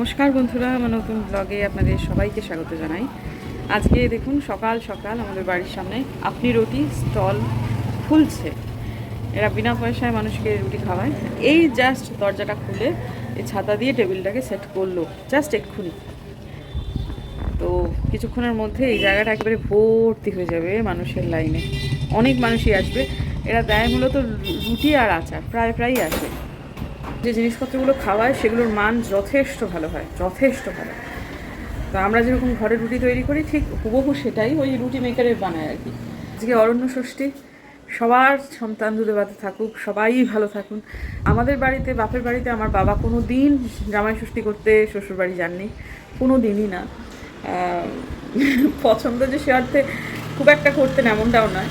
নমস্কার বন্ধুরা, আমার নতুন ব্লগে আপনাদের সবাইকে স্বাগত জানাই। আজকে দেখুন, সকাল সকাল আমাদের বাড়ির সামনে আপনি রুটি স্টল খুলছে। এরা বিনা পয়সায় মানুষকে রুটি খাওয়ায়। এই জাস্ট দরজাটা খুলে এই ছাতা দিয়ে টেবিলটাকে সেট করল জাস্ট এক্ষুনি। তো কিছুক্ষণের মধ্যে এই জায়গাটা একেবারে ভর্তি হয়ে যাবে মানুষের লাইনে অনেক মানুষই আসবে। এরা দেয় মূলত রুটি আর আচার, প্রায় প্রায়ই আসে। যে জিনিসপত্রগুলো খাওয়ায়, সেগুলোর মান যথেষ্ট ভালো হয়, যথেষ্ট ভালো। তো আমরা যেরকম ঘরে রুটি তৈরি করি, ঠিক হুবহু সেটাই ওই রুটি মেকারের বানায় আর কি। আজকে অরণ্য ষষ্ঠী, সবার সন্তান দুধে বাতে থাকুক, সবাই ভালো থাকুন। আমাদের বাড়িতে, বাপের বাড়িতে আমার বাবা কোনো দিন জামাই ষষ্ঠী করতে শ্বশুর বাড়ি যাননি কোনো দিনই না পছন্দ যে সে অর্থে খুব একটা করতেন এমনটাও নয়।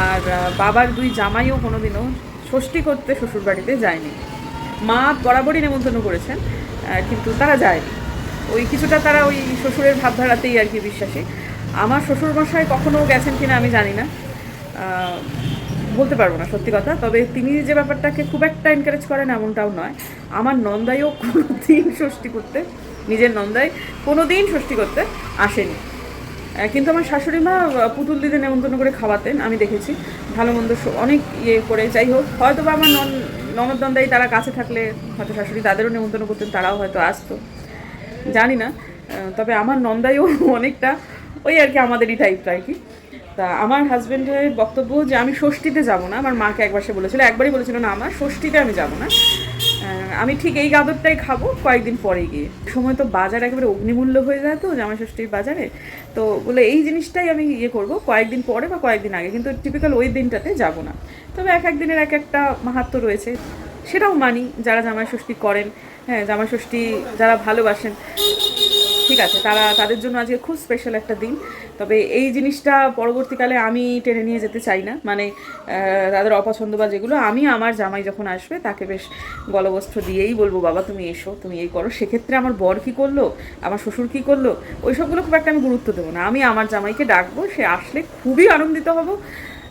আর বাবার দুই জামাইও কোনোদিনও ষষ্ঠী করতে শ্বশুর বাড়িতে যায়নি। মা বরাবরই নেমন্তন্ন করেছেন কিন্তু তারা যায়নি। ওই কিছুটা তারা ওই শ্বশুরের ভাবধারাতেই আর কি বিশ্বাসী। আমার শ্বশুর মশাই কখনো গেছেন কিনা আমি জানি না। বলতে পারব না, সত্যি কথা। তবে তিনি যে ব্যাপারটাকে খুব একটা এনকারেজ করেন এমনটাও নয়। আমার নন্দাইও কোনো দিন ষষ্ঠী করতে, নিজের নন্দাই কোনো দিন ষষ্ঠী করতে আসেনি। কিন্তু আমার শাশুড়ি মা পুতুল দিদি নেমন্তন্ন করে খাওয়াতেন, আমি দেখেছি। ভালো মন্দ অনেক ইয়ে করে, যাই হোক হয়তো বা আমার নন ননদ তারা কাছে থাকলে হয়তো শাশুড়ি তাদেরও নেমন্তন্ন করতেন, তারাও হয়তো আসতো। জানি না তবে আমার নন্দাইও অনেকটা ওই আর কি আমাদেরই টাইপটা আর কি। তা আমার হাজব্যান্ডের বক্তব্য যে আমি ষষ্ঠীতে যাব না, আমার মাকে একবার সে বলেছিল, একবারই বলেছিল, না, আমার ষষ্ঠীতে আমি যাব না। আমি ঠিক এই গাদরটাই খাব কয়েকদিন পরে গিয়ে। সময় তো বাজার একেবারে অগ্নিমূল্য হয়ে যায় তো জামাই ষষ্ঠীর বাজারে। তো বলে এই জিনিসটাই আমি ইয়ে করব, কয়েকদিন পরে বা কয়েকদিন আগে, কিন্তু টিপিক্যাল ওই দিনটাতে যাব না। তবে এক এক দিনের এক একটা মাহাত্ম রয়েছে, সেটাও মানি যারা জামাই ষষ্ঠী করেন হ্যাঁ জামাই ষষ্ঠী যারা ভালোবাসেন, ঠিক আছে, তারা, তাদের জন্য আজকে খুব স্পেশাল একটা দিন। তবে এই জিনিসটা পরবর্তীকালে আমি টেনে নিয়ে যেতে চাই না। মানে তাদের অপছন্দ বা যেগুলো, আমি আমার জামাই যখন আসবে, তাকে বেশ গলবস্ত্র দিয়েই বলব, বাবা, তুমি এসো, তুমি এই করো। সেক্ষেত্রে আমার বর কী করল? আমার শ্বশুর কী করল? ওই সবগুলো খুব একটা আমি গুরুত্ব দেবো না। আমি আমার জামাইকে ডাকবো, সে আসলে খুবই আনন্দিত হব।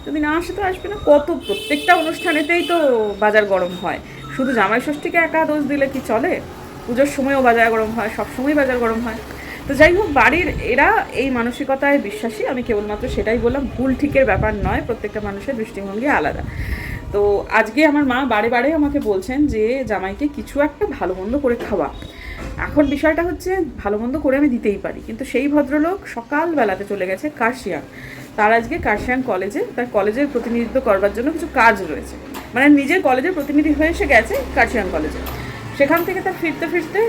যদি না আসে তো আসবে না, কত প্রত্যেকটা অনুষ্ঠানেতেই তো বাজার গরম হয়। শুধু জামাই ষষ্ঠীকে একা দোষ দিলে কি চলে? পুজোর সময়ও বাজার গরম হয় সব সময় বাজার গরম হয়। তো যাই হোক, বাড়ির এরা এই মানসিকতায় বিশ্বাসী, আমি কেবলমাত্র সেটাই বললাম, ভুল ঠিকের ব্যাপার নয়, প্রত্যেকটা মানুষের দৃষ্টিভঙ্গি আলাদা। তো আজকে আমার মা বারে বারে আমাকে বলছেন যে, জামাইকে কিছু একটা ভালো মন্দ করে খাওয়া। এখন বিষয়টা হচ্ছে, ভালো মন্দ করে আমি দিতেই পারি, কিন্তু সেই ভদ্রলোক সকালবেলাতে চলে গেছে কার্শিয়াং। তার আজকে কার্শিয়াং কলেজে, তার কলেজের প্রতিনিধিত্ব করবার জন্য কিছু কাজ রয়েছে। মানে নিজের কলেজের প্রতিনিধি হয়ে এসে গেছে কার্শিয়াং কলেজে। সেখান থেকে তার ফিরতে ফিরতে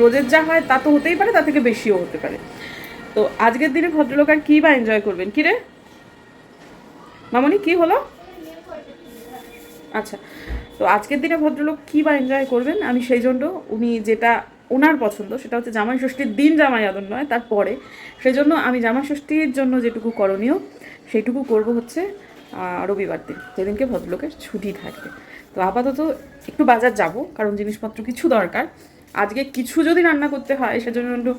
রোজের যা হয় তা তো হতেই পারে, তা থেকে বেশিও হতে পারে। তো আজকের দিনে ভদ্রলোক আর কী বা এনজয় করবেন? কী রে? মামনি, কী হলো? আচ্ছা তো আজকের দিনে ভদ্রলোক কী বা এনজয় করবেন? আমি সেই জন্য, উনি যেটা ওনার পছন্দ, সেটা হচ্ছে জামাই ষষ্ঠীর দিন জামাই আদর নয় তারপরে সেই জন্য আমি জামাই ষষ্ঠীর জন্য যেটুকু করণীয়, সেইটুকু করব হচ্ছে রবিবার দিন, যেদিনকে ভদ্রলোকের ছুটি থাকবে। তো আপাতত একটু বাজার যাব, কারণ জিনিসপত্র কিছু দরকার। আজকে কিছু যদি রান্না করতে হয়, সেজন্য একটু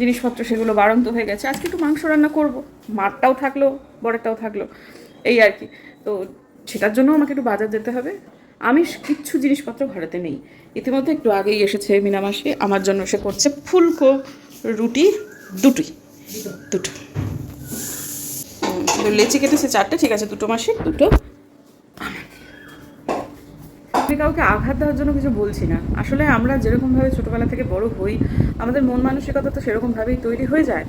জিনিসপত্র সেগুলো বাড়ন্ত হয়ে গেছে। আজকে একটু মাংস রান্না করব। মারটাও থাকল বড়টাও থাকল, এই আর কি। তো সেটার জন্য আমাকে একটু বাজার যেতে হবে। আমি কিচ্ছু জিনিসপত্র ঘরেতে নেই। ইতিমধ্যে একটু আগেই এসেছে মিনামাসি আমার জন্য সে করছে ফুলকো রুটি দুটো। তো লেচি কেটেছে চারটে। ঠিক আছে, দুটো মাসে দুটো। আমি কাউকে আঘাত দেওয়ার জন্য কিছু বলছি না। আসলে আমরা যেরকমভাবে ছোটোবেলা থেকে বড় হই, আমাদের মন মানসিকতা তো সেরকমভাবেই তৈরি হয়ে যায়।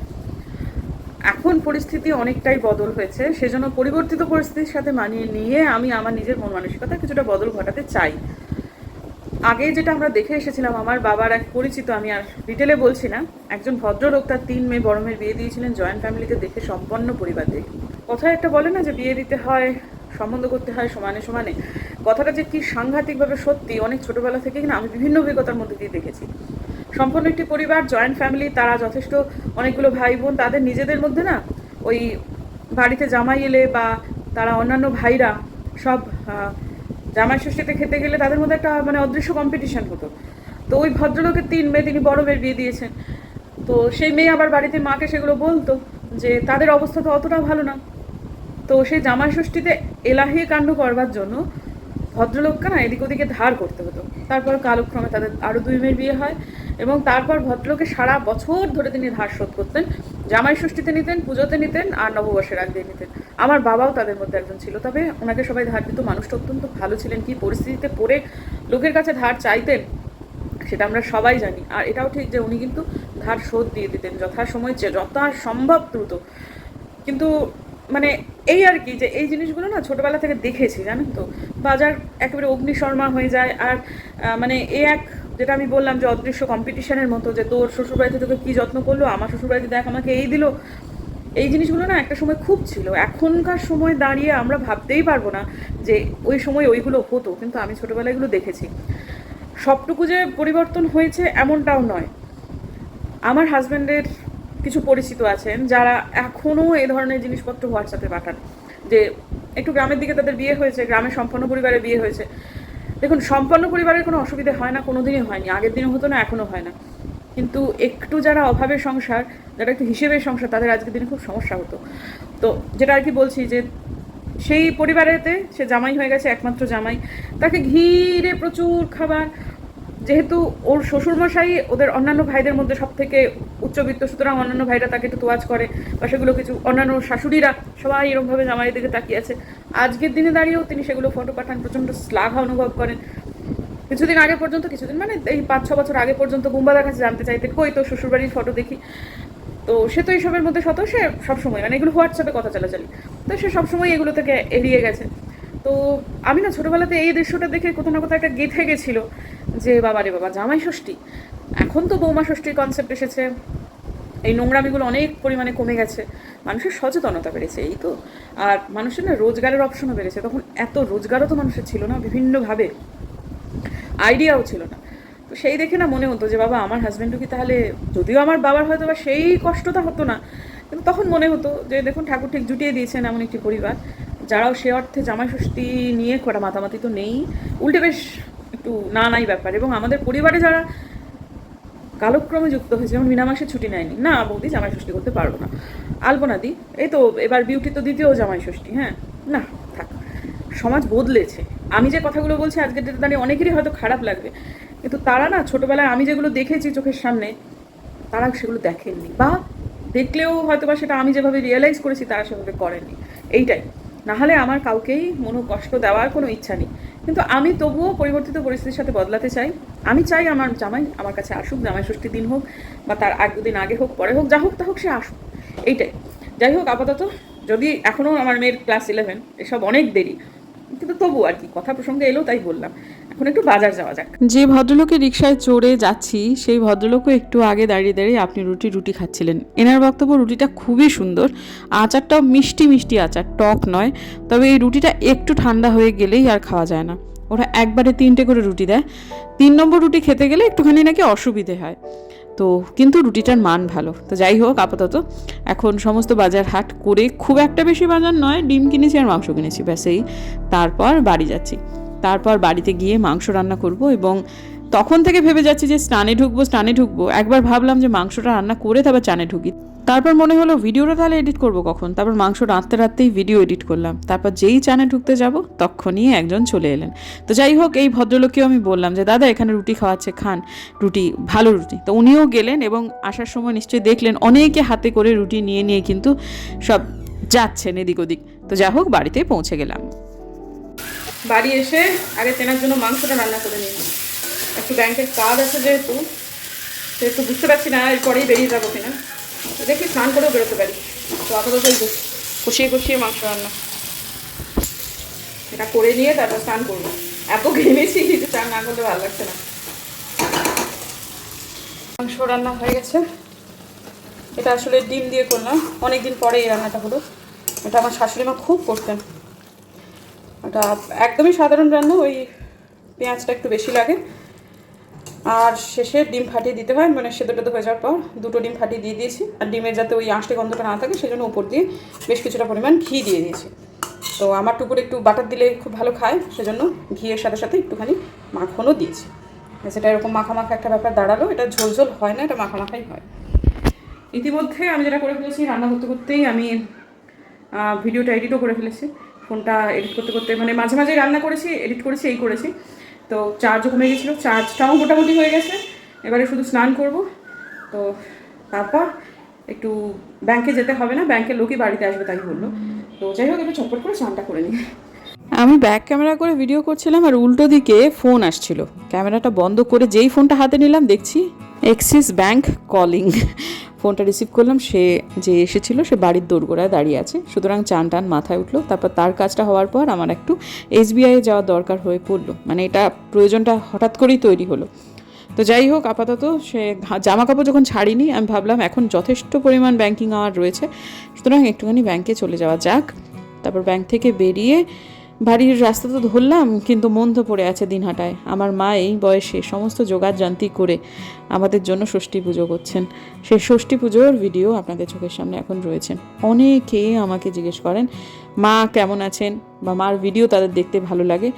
এখন পরিস্থিতি অনেকটাই বদল হয়েছে, সেজন্য পরিবর্তিত পরিস্থিতির সাথে মানিয়ে নিয়ে আমি আমার নিজের মন মানসিকতা কিছুটা বদল ঘটাতে চাই। আগে যেটা আমরা দেখে এসেছিলাম, আমার বাবার এক পরিচিত, আমি আর ডিটেলে বলছি না, একজন ভদ্রলোক তার তিন মেয়ে বড় মেয়ের বিয়ে দিয়েছিলেন জয়েন্ট ফ্যামিলিতে দেখে সম্পন্ন পরিবার দেখে। কথায় একটা বলে না যে বিয়ে দিতে হয়, সম্বন্ধ করতে হয় সমানে সমানে। কথাটা যে কি সাংঘাতিকভাবে সত্যি, অনেক ছোটবেলা থেকেই না আমি বিভিন্ন অভিজ্ঞতার মধ্যে দিয়ে দেখেছি। সম্পূর্ণ একটি পরিবার জয়েন্ট ফ্যামিলি তারা যথেষ্ট অনেকগুলো ভাই বোন তাদের নিজেদের মধ্যে না ওই বাড়িতে জামাই এলে বা তারা অন্যান্য ভাইরা সব জামাই ষষ্ঠীতে খেতে গেলে তাদের মধ্যে একটা মানে অদৃশ্য কম্পিটিশন হতো। তো ওই ভদ্রলোকের তিন মেয়ে, তিনি বড় মেয়ের বিয়ে দিয়েছেন। তো সেই মেয়ে আবার বাড়িতে মাকে সেগুলো বলতো যে, তাদের অবস্থা তো অতটা ভালো না। তো সেই জামাই ষষ্ঠীতে এলাহি কাণ্ড করবার জন্য ভদ্রলোককে না এদিক ওদিকে ধার করতে হতো। তারপর কালক্রমে তাদের আরও দুই মেয়ের বিয়ে হয় এবং তারপর ভদ্রলোকে সারা বছর ধরে তিনি ধার শোধ করতেন, জামাই ষষ্ঠীতে নিতেন, পুজোতে নিতেন আর নববর্ষের আগ দিয়ে নিতেন। আমার বাবাও তাদের মধ্যে একজন ছিল, তবে ওনাকে সবাই ধার দিত। মানুষটা অত্যন্ত ভালো ছিলেন, কি পরিস্থিতিতে পড়ে লোকের কাছে ধার চাইতেন সেটা আমরা সবাই জানি। আর এটাও ঠিক যে উনি কিন্তু ধার শোধ দিয়ে দিতেন, যথাসময় যে যথা সম্ভব দ্রুত। কিন্তু মানে এই আর কি যে এই জিনিসগুলো না ছোটবেলা থেকে দেখেছি, জানেন তো? বাজার একেবারে অগ্নিশর্মা হয়ে যায় আর মানে এ এক যেটা আমি বললাম যে অদৃশ্য কম্পিটিশনের মতো যে তোর শ্বশুরবাড়িতে তোকে কী যত্ন করল, আমার শ্বশুরবাড়িতে দেখ আমাকে এই দিল। এই জিনিসগুলো না একটা সময় খুব ছিল। এখনকার সময় দাঁড়িয়ে আমরা ভাবতেই পারব না যে ওই সময় ওইগুলো হতো, কিন্তু আমি ছোটোবেলায় এগুলো দেখেছি। সবটুকু যে পরিবর্তন হয়েছে এমনটাও নয়। আমার হাজব্যান্ডের কিছু পরিচিত আছেন যারা এখনও এই ধরনের জিনিসপত্র হোয়াটসঅ্যাপে পাঠান। যে একটু গ্রামের দিকে তাদের বিয়ে হয়েছে গ্রামে সম্পন্ন পরিবারে বিয়ে হয়েছে। দেখুন, সম্পন্ন পরিবারের কোনো অসুবিধা হয় না কোনো দিনই হয়নি। আগের দিনে হতো না, এখনও হয় না। কিন্তু একটু যারা অভাবের সংসার, যারা একটু হিসেবের সংসার, তাদের আজকের দিনে খুব সমস্যা হতো। তো যেটা আর কি বলছি যে সেই পরিবারেতে সে জামাই হয়ে গেছে, একমাত্র জামাই। তাকে ঘিরে প্রচুর খাবার যেহেতু ওর শ্বশুরমশাই ওদের অন্যান্য ভাইদের মধ্যে সব থেকে উচ্চবিত্ত, সুতরাং অন্যান্য ভাইরা তাকে একটু তোয়াজ করে বা সেগুলো কিছু অন্যান্য শাশুড়িরা সবাই এরকমভাবে জামাইয়ের দিকে তাকিয়ে আছে। আজকের দিনে দাঁড়িয়েও তিনি সেগুলো ফটো পাঠান, প্রচণ্ড শ্লাঘা অনুভব করেন। কিছুদিন আগে পর্যন্ত, কিছুদিন মানে এই পাঁচ, ছ বছর আগে পর্যন্ত বুম্বাদার কাছে জানতে চাইতেন কই তো শ্বশুরবাড়ির ফটো দেখি? তো সে তো এইসবের মধ্যে শত, সে সবসময় মানে এগুলো হোয়াটসঅ্যাপে কথা চালাচালি। তো সে সবসময় এগুলো থেকে এড়িয়ে গেছে। তো আমি না ছোটোবেলাতে এই দৃশ্যটা দেখে কোথাও না কোথাও একটা গেঁথে গেছিল যে, বাবা রে বাবা, জামাই ষষ্ঠী। এখন তো বৌমা ষষ্ঠীর কনসেপ্ট এসেছে। এই নোংরামিগুলো অনেক পরিমাণে কমে গেছে। মানুষের সচেতনতা বেড়েছে, এই তো। আর মানুষের না রোজগারের অপশনও বেড়েছে। তখন এত রোজগারও তো মানুষের ছিল না বিভিন্নভাবে। আইডিয়াও ছিল না। তো সেই দেখে না মনে হতো যে, বাবা, আমার হাজব্যান্ডও কি তাহলে, যদিও আমার বাবার হয়তো বা সেই কষ্টটা হতো না, কিন্তু তখন মনে হতো যে, দেখুন, ঠাকুর ঠিক জুটিয়ে দিয়েছেন এমন একটি পরিবার। যারাও সে অর্থে জামাই ষষ্ঠী নিয়ে করা মাতামাতি তো নেই, উল্টে বেশ একটু না নাই ব্যাপার। এবং আমাদের পরিবারে যারা কালক্রমে যুক্ত হয়েছে, যেমন মিনা মাসে ছুটি নেয়নি। না, বৌদি জামাই ষষ্ঠী করতে পারব না। আলপনা দি, এই তো এবার বিউটি তো দ্বিতীয় জামাই ষষ্ঠী হ্যাঁ? না, থাক। সমাজ বদলেছে। আমি যে কথাগুলো বলছি আজকের ডেটে দাঁড়িয়ে অনেকেরই হয়তো খারাপ লাগবে। কিন্তু তারা না, ছোটোবেলায় আমি যেগুলো দেখেছি চোখের সামনে, তারা সেগুলো দেখেননি। বা দেখলেও হয়তো বা সেটা আমি যেভাবে রিয়েলাইজ করেছি, তারা সেভাবে করেননি। এইটাই। নাহলে আমার কাউকেই মনো কষ্ট দেওয়ার কোনো ইচ্ছা নেই। কিন্তু আমি তবুও পরিবর্তিত পরিস্থিতির সাথে বদলাতে চাই। আমি চাই আমার জামাই আমার কাছে আসুক, জামাই ষষ্ঠীর দিন হোক বা তার এক দুদিন আগে হোক, পরে হোক, যা হোক তা হোক সে আসুক। এইটাই। যাই হোক, আপাতত যদি এখনও আমার মেয়ের ক্লাস ইলেভেন এসব অনেক দেরি। কিন্তু তবু আর কি, কথা প্রসঙ্গে এলো, তাই বললাম। এখন একটু বাজার যাওয়া যাক। যে ভদ্রলোকের রিক্সায় চড়ে যাচ্ছি, সেই ভদ্রলোকও একটু আগে দাঁড়িয়ে দাঁড়িয়ে আপনি রুটি রুটি খাচ্ছিলেন। এনার বক্তব্য, রুটিটা খুবই সুন্দর। আচারটাও মিষ্টি মিষ্টি আচার, টক নয়। তবে এই রুটিটা একটু ঠান্ডা হয়ে গেলেই আর খাওয়া যায় না। ওরা একবারে তিনটে করে রুটি দেয়। তিন নম্বর রুটি খেতে গেলে একটুখানি নাকি অসুবিধে হয়। তো কিন্তু রুটিটার মান ভালো। তো যাই হোক, আপাতত এখন সমস্ত বাজার হাট করে খুব একটা বেশি বাজার নয়, ডিম কিনেছি আর মাংস কিনেছি, ব্যাস এই। তারপর বাড়ি যাচ্ছি। তারপর বাড়িতে গিয়ে মাংস রান্না করব এবং তখন থেকে ভেবে যাচ্ছি যে স্নানে ঢুকবো স্নানে ঢুকবো। একবার ভাবলাম যে মাংসটা রান্না করে তারপর চানে ঢুকি। তারপর মনে হলো ভিডিওটা তাহলে এডিট করব কখন? তারপর মাংস রাঁধতে রাঁধতেই ভিডিও এডিট করলাম। তারপর যেই চানে ঢুকতে যাব, তখনই একজন চলে এলেন। তো যাই হোক, এই ভদ্রলোককেও আমি বললাম যে, দাদা, এখানে রুটি খাওয়াচ্ছে, খান। রুটি, ভালো রুটি। তো উনিও গেলেন এবং আসার সময় নিশ্চয়ই দেখলেন অনেকে হাতে করে রুটি নিয়ে নিয়ে কিন্তু সব যাচ্ছেন এদিক ওদিক। তো যা হোক, বাড়িতে পৌঁছে গেলাম। বাড়ি এসে আগে তেনার জন্য মাংসটা রান্না করে নিই। একটু ব্যাংকের কাজ আছে যেহেতু সেহেতু বুঝতে পারছি না, এরপরেই বেরিয়ে যাব কিনা দেখি স্নান করেও বেরোতে পারি। তো আপাতত কষিয়ে কষিয়ে মাংস রান্না। এটা করে নিয়ে তারপর স্নান করব। এত ঘেমেছি যে স্নান না করলে ভালো লাগছে না। মাংস রান্না হয়ে গেছে। এটা আসলে ডিম দিয়ে করলাম। অনেক দিন পরে এই রান্নাটা হলো। এটা আমার শাশুড়ি মা খুব করতেন। ওটা একদমই সাধারণ রান্না, ওই পেঁয়াজটা একটু বেশি লাগে। আর শেষে ডিম ফাটিয়ে দিতে হয় মানে সেদ্ধ টেদ্ধ হয়ে যাওয়ার পর দুটো ডিম ফাটিয়ে দিয়ে দিয়েছি। আর ডিমের যাতে ওই আঁশটে গন্ধটা না থাকে, সেজন্য উপর দিয়ে বেশ কিছুটা পরিমাণ ঘি দিয়ে দিয়েছি। তো আমার টুকুর একটু বাটার দিলে খুব ভালো খায়, সেজন্য ঘিয়ের সাথে সাথে একটুখানি মাখনও দিয়েছি। সেটা এরকম মাখা মাখা একটা ব্যাপার দাঁড়াল, এটা ঝোল ঝোল হয় না, এটা মাখা মাখাই হয়। ইতিমধ্যে আমি যেটা করে ফেলেছি, রান্না করতে করতেই আমি ভিডিওটা এডিটও করে ফেলেছি। ফোনটা এডিট করতে করতে মানে মাঝে মাঝে রান্না করেছি এডিট করেছি, এই করেছি। তো চার্জও কমে গেছিল চার্জটাও মোটামুটি হয়ে গেছে। এবারে শুধু স্নান করব। তো তারপর একটু ব্যাংকে যেতে হবে না ব্যাংকের লোকই বাড়িতে আসবে তাই বলল। তো যাই হোক একটু চটপট করে স্নানটা করে নিই। আমি ব্যাক ক্যামেরা করে ভিডিও করছিলাম আর উল্টো দিকে ফোন আসছিল। ক্যামেরাটা বন্ধ করে যেই ফোনটা হাতে নিলাম, দেখছি এক্সিস ব্যাংক কলিং ফোনটা রিসিভ করলাম, সে যে এসেছিল, সে বাড়ির দোরগোড়ায় দাঁড়িয়ে আছে। সুতরাং চান টান মাথায় উঠল, তারপর তার কাজটা হওয়ার পর আমার একটু এসবিআই যাওয়ার দরকার হয়ে পড়ল। মানে এটা প্রয়োজনটা হঠাৎ করেই তৈরি হলো। তো যাই হোক, আপাতত সে জামা কাপড় যখন ছাড়িনি, আমি ভাবলাম এখন যথেষ্ট পরিমাণ ব্যাংকিং আওয়ার রয়েছে। সুতরাং একটুখানি ব্যাংকে চলে যাওয়া যাক। তারপর ব্যাংক থেকে বেরিয়ে বাড়ির রাস্তা তো ধরলাম, কিন্তু মন তো পড়ে আছে দিনহাটায়। আমার মা এই বয়সে সমস্ত যোগার যান্ত্রি করে আমাদের জন্য ষষ্ঠী পুজো করছেন। সেই ষষ্ঠী পুজোর ভিডিও আপনাদের চোখের সামনে এখন রয়েছে। অনেকে আমাকে জিজ্ঞেস করেন, মা কেমন আছেন? বা মার ভিডিও তাদের দেখতে ভালো লাগে?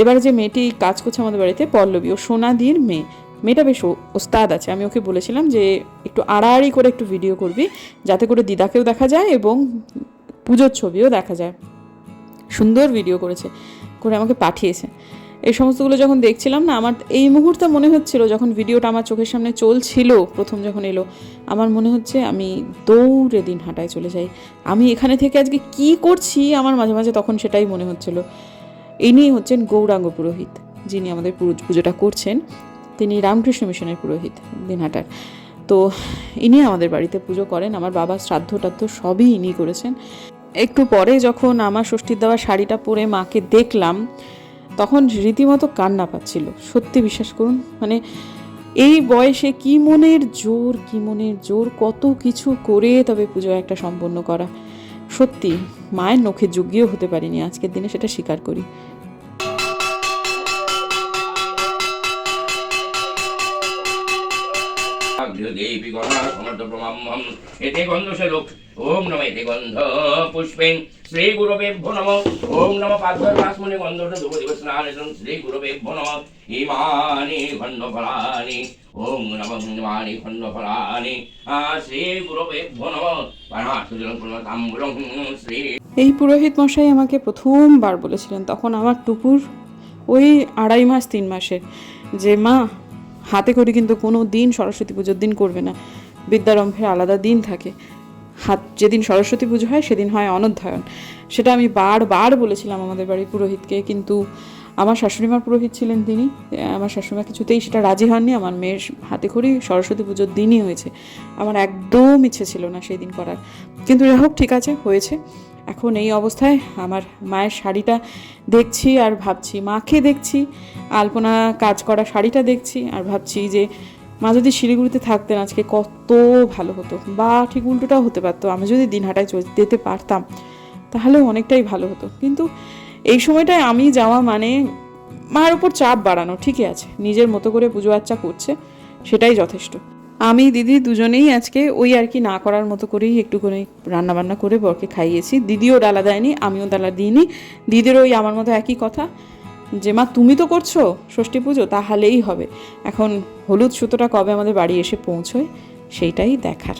এবার যে মেয়েটি কাজ করছে আমাদের বাড়িতে, পল্লবী, ও সোনাদির মেয়ে। মেয়েটা বেশ ওস্তাদ আছে। আমি ওকে বলেছিলাম যে, একটু আড়াআড়ি করে একটু ভিডিও করবি, যাতে করে দিদাকেও দেখা যায় এবং পুজোর ছবিও দেখা যায়। সুন্দর ভিডিও করেছে, করে আমাকে পাঠিয়েছে। এই সমস্তগুলো যখন দেখছিলাম না, আমার এই মুহূর্তে মনে হচ্ছিল যখন ভিডিওটা আমার চোখের সামনে চলছিল, প্রথম যখন এলো, আমার মনে হচ্ছে আমি দৌড়ে দিন হাঁটায় চলে যাই। আমি এখানে থেকে আজকে কি করছি, আমার মাঝে মাঝে তখন সেটাই মনে হচ্ছিল। ইনি হচ্ছেন গৌরাঙ্গ পুরোহিত, যিনি আমাদের পুজোটা করছেন। তিনি রামকৃষ্ণ মিশনের পুরোহিত দিনহাটার তো ইনি আমাদের বাড়িতে পুজো করেন, আমার বাবা শ্রাদ্ধ টাদ্ধ সবই ইনি করেছেন। একটু পরে যখন আমার ষষ্ঠীর দেওয়া শাড়িটা পরে মাকে দেখলাম, তখন রীতিমতো কান্না পাচ্ছিল। সত্যি বিশ্বাস করুন মানে এই বয়সে কি মনের জোর, কি মনের জোর, কত কিছু করে তবে পুজো একটা সম্পন্ন করা। সত্যি, মায়ের নখে যোগ্যও হতে পারিনি, আজকের দিনে সেটা স্বীকার করি। এতে গন্ধ শ্লোক ওম নম এতে গন্ধ পুষ্পেন শ্রী গুরবেভ্যো নম ওম নম পাদ্মর পাসমনে গন্ধ ধূপ দিব স্নান শ্রী গুরবেভ্যো নম ইমানি খণ্ড ফলানি ওম নম ইমানি খণ্ড ফলানি শ্রী গুরবেভ্যো নম তাম্বুলং শ্রী এই পুরোহিত মশাই আমাকে প্রথমবার বলেছিলেন, তখন আমার টুকুর ওই আড়াই মাস, তিন মাসের যে মা হাতে করে কিন্তু কোনো দিন সরস্বতী পুজোর দিন করবে না। বিদ্যারম্ভের আলাদা দিন থাকে। হাত, যেদিন সরস্বতী পুজো হয়, সেদিন হয় অনধ্যায়ন। সেটা আমি বারবার বলেছিলাম আমাদের বাড়ির পুরোহিতকে, কিন্তু আমার শাশুড়িমার পুরোহিত ছিলেন তিনি। আমার শাশুড়িমা কিছুতেই সেটা রাজি হননি। আমার মেয়ের হাতে করেই সরস্বতী পুজোর দিনই হয়েছে। আমার একদম ইচ্ছে ছিল না সেই দিন করার। কিন্তু যাই হোক, ঠিক আছে, হয়েছে। এখন এই অবস্থায় আমার মায়ের শাড়িটা দেখছি আর ভাবছি, মাকে দেখছি, আলপনা কাজ করা শাড়িটা দেখছি আর ভাবছি যে মা যদি শিলিগুড়িতে থাকতেন আজকে কত ভালো হতো। বা ঠিক উল্টোটাও হতে পারতো, আমি যদি দিনহাটায় যেতে পারতাম তাহলে অনেকটাই ভালো হতো। কিন্তু এই সময়টায় আমি যাওয়া মানে মার উপর চাপ বাড়ানো ঠিকই আছে, নিজের মতো করে পুজো আচ্চা করছে, সেটাই যথেষ্ট। আমি, দিদি দুজনেই আজকে ওই আর কি না করার মতো করেই একটু করে রান্না বান্না করে বরকে খাইয়েছি। দিদিও ডালা দেয়নি, আমিও ডালা দিইনি। দিদির ওই আমার মতো একই কথা, যে, মা, তুমি তো করছ ষষ্ঠী পুজো, তাহলেই হবে। এখন হলুদ সুতোটা কবে আমাদের বাড়ি এসে পৌঁছয়, সেইটাই দেখার।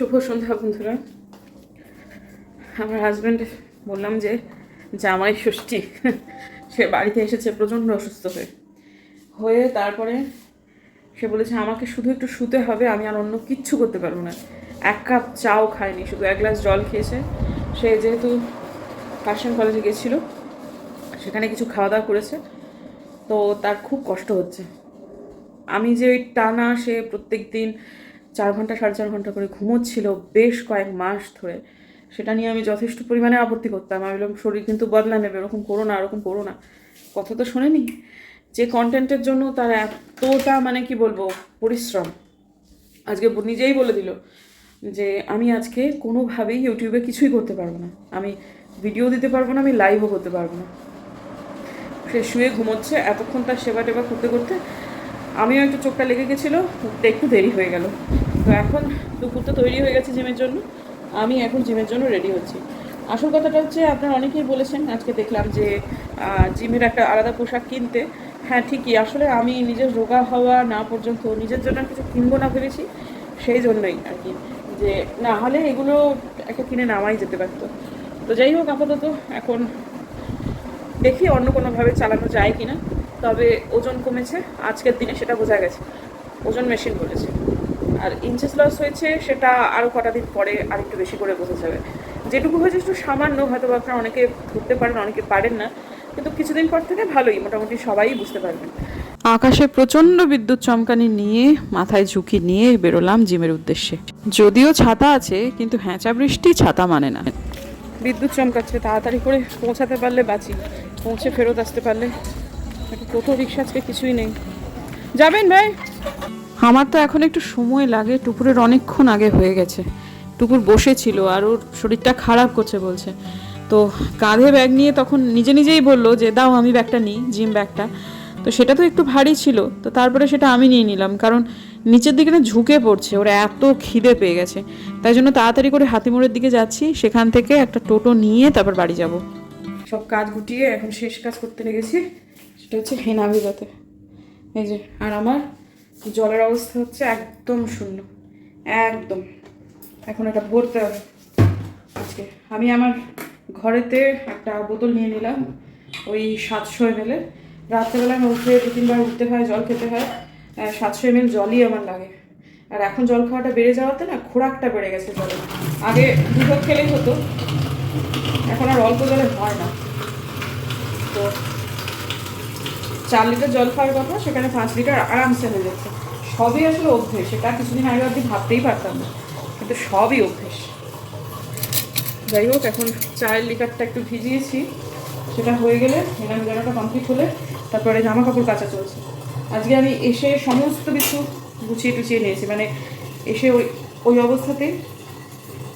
শুভ সন্ধ্যা, বন্ধুরা। আমার হাজব্যান্ড বললাম যে, জামাই ষষ্ঠী, সে বাড়িতে এসেছে প্রচণ্ড অসুস্থ হয়ে। হয়ে তারপরে সে বলেছে, আমাকে শুধু একটু শুতে হবে, আমি আর অন্য কিচ্ছু করতে পারব না। এক কাপ চাও খায়নি, শুধু এক গ্লাস জল খেয়েছে। সে যেহেতু কাশিয়ান কলেজে গেছিল, সেখানে কিছু খাওয়া দাওয়া করেছে, তো তার খুব কষ্ট হচ্ছে। আমি যে ওই টানা সে প্রত্যেক দিন চার ঘণ্টা, সাড়ে চার ঘণ্টা করে ঘুমোচ্ছিল বেশ কয়েক মাস ধরে। সেটা নিয়ে আমি যথেষ্ট পরিমাণে আপত্তি করতাম। আমি বললাম, শরীর কিন্তু বদলা নেবে ওরকম করো না ওরকম করো না। কথা তো শোনেনি। যে কন্টেন্টের জন্য তার এতটা মানে কি বলব, পরিশ্রম। আজকে নিজেই বলে দিল যে, আমি আজকে কোনোভাবেই ইউটিউবে কিছুই করতে পারব না। আমি ভিডিও দিতে পারব না, আমি লাইভও করতে পারব না। সে শুয়ে ঘুমোচ্ছে, এতক্ষণ তার সেবা টেবা করতে করতে আমিও একটু চোখটা লেগে গেছিল একটু দেরি হয়ে গেল। তো এখন দুপুর তো তৈরি হয়ে গেছে জিমের জন্য। আমি এখন জিমের জন্য রেডি হচ্ছি। আসল কথাটা হচ্ছে, আপনারা অনেকেই বলেছেন, আজকে দেখলাম যে জিমের একটা আলাদা পোশাক কিনতে। হ্যাঁ ঠিকই, আসলে আমি নিজের রোগা হওয়া না পর্যন্ত নিজের জন্য কিছু কিনবো না ভেবেছি, সেই জন্যই আর কি। যে, না হলে এগুলো একটা কিনে নামাই যেতে পারতো। তো যাই হোক, আপাতত এখন দেখি অন্য কোনোভাবে চালানো যায় কিনা। তবে ওজন কমেছে, আজকের দিনে সেটা বোঝা গেছে। ওজন মেশিন বলেছে। আর ইঞ্চেস লস হয়েছে সেটা আরও কটা দিন পরে আর একটু বেশি করে বোঝা যাবে। যেটুকু হয়েছে একটু সামান্য হয়তো আপনারা অনেকে ধরতে পারেন অনেকে পারেন না কিন্তু কিছুদিন পর থেকে ভালোই মোটামুটি সবাই বুঝতে পারবেন। আকাশে প্রচণ্ড বিদ্যুৎ চমকানি নিয়ে মাথায় ঝুঁকি নিয়ে বেরোলাম জিমের উদ্দেশ্যে। যদিও ছাতা আছে কিন্তু হ্যাঁচা বৃষ্টি ছাতা মানে না। বিদ্যুৎ চমকাচ্ছে তাড়াতাড়ি করে পৌঁছাতে পারলে বাঁচি পৌঁছে ফেরত আসতে পারলে। টোটো রিক্সা আজকে কিছুই নেই। যাবেন ভাই? আমার তো এখন একটু সময় লাগে, টুকুরের অনেকক্ষণ আগে হয়ে গেছে। টুকুর বসেছিল আর ওর শরীরটা খারাপ করছে বলছে। তো কাঁধে ব্যাগ নিয়ে তখন নিজে নিজেই বলল যে, দাও আমি ব্যাগটা নিই, জিম ব্যাগটা। তো সেটা তো একটু ভারী ছিল, তো তারপরে সেটা আমি নিয়ে নিলাম। কারণ নিচের দিকে না ঝুঁকে পড়ছে, ওরা এত খিদে পেয়ে গেছে। তাই জন্য তাড়াতাড়ি করে হাতিমোড়ের দিকে যাচ্ছি, সেখান থেকে একটা টোটো নিয়ে তারপর বাড়ি যাব। সব কাজ গুটিয়ে এখন শেষ কাজ করতে লেগেছি, সেটা হচ্ছে হেনা ভেজাতে। এই যে, আর আমার জলের অবস্থা হচ্ছে একদম শূন্য। একদম। এখন এটা ভরতে হবে। আজকে আমি আমার ঘরেতে একটা বোতল নিয়ে নিলাম, ওই সাতশো এম এর। রাত্রেবেলা আমি উঠে দু তিনবার উঠতে হয়, জল খেতে হয়। সাতশো এম এল জলই আমার লাগে। আর এখন জল খাওয়াটা বেড়ে যাওয়াতে না খোরাকটা বেড়ে গেছে জলে। আগে দুটো খেলেই হতো, এখন আর অল্প জলে হয় না। তো চার লিটার জল খাওয়ার কথা, সেখানে পাঁচ লিটার আরামসে হয়ে যাচ্ছে সবই আসলে অভ্যেস, সেটা কিছুদিন আগে অব্দি ভাবতেই পারতাম না, কিন্তু সবই অভ্যেস। যাই হোক, এখন চায়ের লিটারটা একটু ভিজিয়েছি, সেটা হয়ে গেলে মেলাম জামাটা কমপ্লিট হলে, তারপরে জামা কাপড় কাচা চলছে। আজকে আমি এসে সমস্ত কিছু গুছিয়ে টুচিয়ে নিয়েছি মানে এসে ওই ওই অবস্থাতেই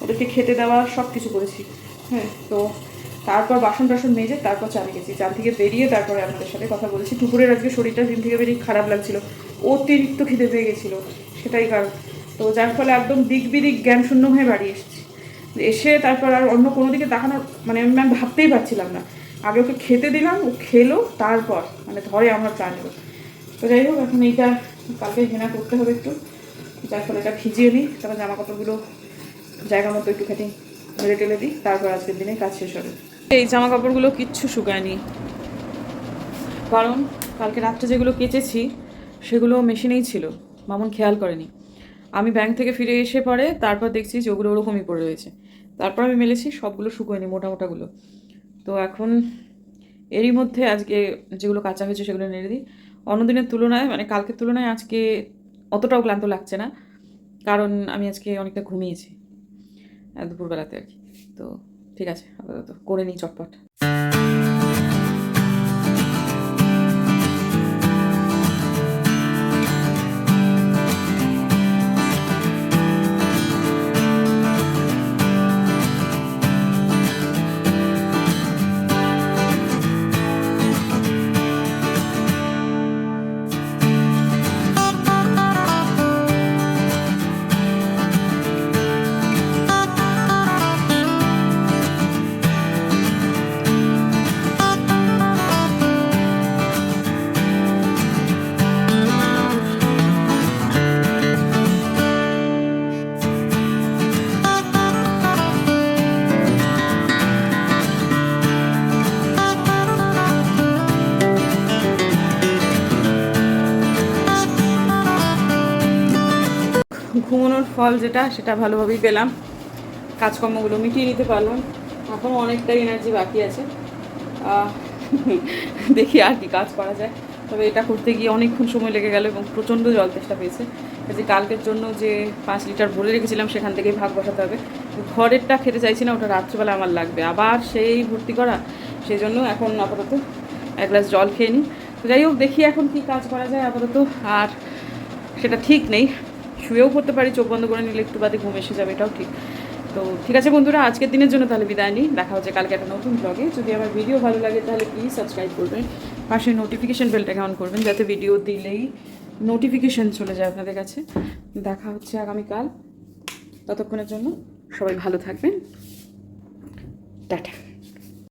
ওদেরকে খেতে দেওয়া সব কিছু করেছি। হ্যাঁ তো তারপর বাসন টাসন মেজে তারপর চান গেছি চান থেকে বেরিয়ে তারপরে আপনাদের সাথে কথা বলেছি। দুপুরের আজকে শরীরটা দিন থেকে বেরিয়ে খারাপ লাগছিল। অতিরিক্ত খিদে পেয়ে গেছিল। সেটাই কারণ। তো যার ফলে একদম দিক বিদিক জ্ঞান শূন্য হয়ে বাড়ি এসেছি। এসে তারপর আর অন্য কোনো দিকে তাকানোর মানে আমি ভাবতেই পারছিলাম না। আগে ওকে খেতে দিলাম, ও খেলো, তারপর মানে ধরে আমার প্রাণ তো যাই হোক, এখন এইটা কালকে ঘেনা করতে হবে একটু। যার ফলে এটা ভিজিয়ে নিই তারপর জামা কাপড়গুলো জায়গা মতো একটুখানি মেরে টেলে দিই। তারপর আজকের দিনে কাজ শেষ হবে। এই জামা কাপড়গুলো কিচ্ছু শুকায়নি। কারণ কালকে রাত্রে যেগুলো কেচেছি, সেগুলো মেশিনেই ছিল। মামুন খেয়াল করেনি। আমি ব্যাংক থেকে ফিরে এসে পরে তারপর দেখছি যে ওগুলো ওরকমই পড়ে রয়েছে। তারপর আমি মেলেছি, সবগুলো শুকোয়নি মোটা মোটাগুলো তো এখন এরই মধ্যে আজকে যেগুলো কাঁচা হয়েছে সেগুলো নেড়ে দিই। অন্যদিনের তুলনায় মানে কালকের তুলনায় আজকে অতটাও ক্লান্ত লাগছে না। কারণ আমি আজকে অনেকটা ঘুমিয়েছি। দুপুরবেলাতে আর কি। তো ঠিক আছে করে নিই চটপট। ফল যেটা, সেটা ভালোভাবেই পেলাম। কাজকর্মগুলো মিটিয়ে নিতে পারলাম। এখনও অনেকটাই এনার্জি বাকি আছে। দেখি আর কি কাজ করা যায়। তবে এটা করতে গিয়ে অনেকক্ষণ সময় লেগে গেল এবং প্রচণ্ড জল তেষ্টা পেয়েছে। যে কালকের জন্য যে পাঁচ লিটার ভরে রেখেছিলাম, সেখান থেকেই ভাগ বসাতে হবে। ঘরেরটা খেতে চাইছি না, ওটা রাত্রিবেলা আমার লাগবে। আবার সেই ভর্তি করা সেই জন্য এখন আপাতত এক গ্লাস জল খেয়ে নিই। তো যাই হোক, দেখি এখন কি কাজ করা যায় আপাতত। আর সেটা ঠিক নেই। শুয়েও পড়তে পারি, চোখ বন্ধ করে নিলে একটু বাদে ঘুম এসে যাবে, এটাও ঠিক। তো ঠিক আছে বন্ধুরা, আজকের দিনের জন্য তাহলে বিদায় নিই। দেখা হচ্ছে কালকে একটা নতুন ব্লগে যদি আমার ভিডিও ভালো লাগে তাহলে প্লিজ সাবস্ক্রাইব করবেন। পাশে নোটিফিকেশান বেলটাকে অন করবেন, যাতে ভিডিও দিলেই নোটিফিকেশান চলে যায় আপনাদের কাছে। দেখা হচ্ছে আগামীকাল। ততক্ষণের জন্য সবাই ভালো থাকবেন। টাটা।